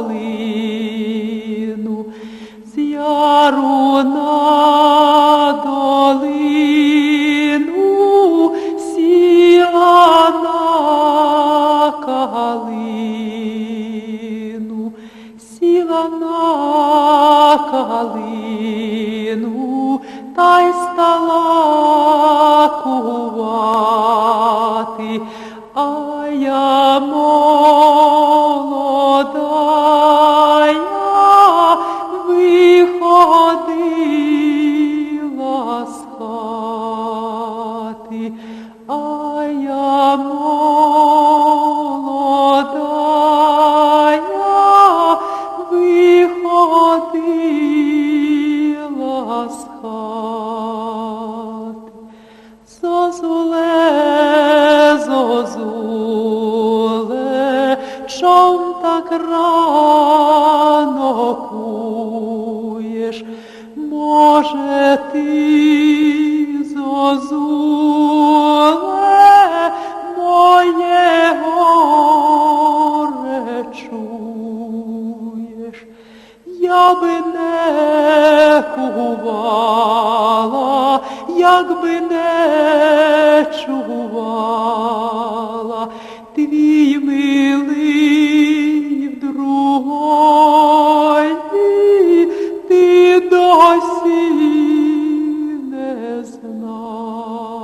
долину, з яру на долину, сіла на калину, сіла на калину, та й стала кувати, а я молода. А я молодая виходила з. Зозуле, зозуле, чом так рано куєш? Може ти, зозуле, Я би не кувала, якби не чувала, твій милий в другої, ти досі не знала.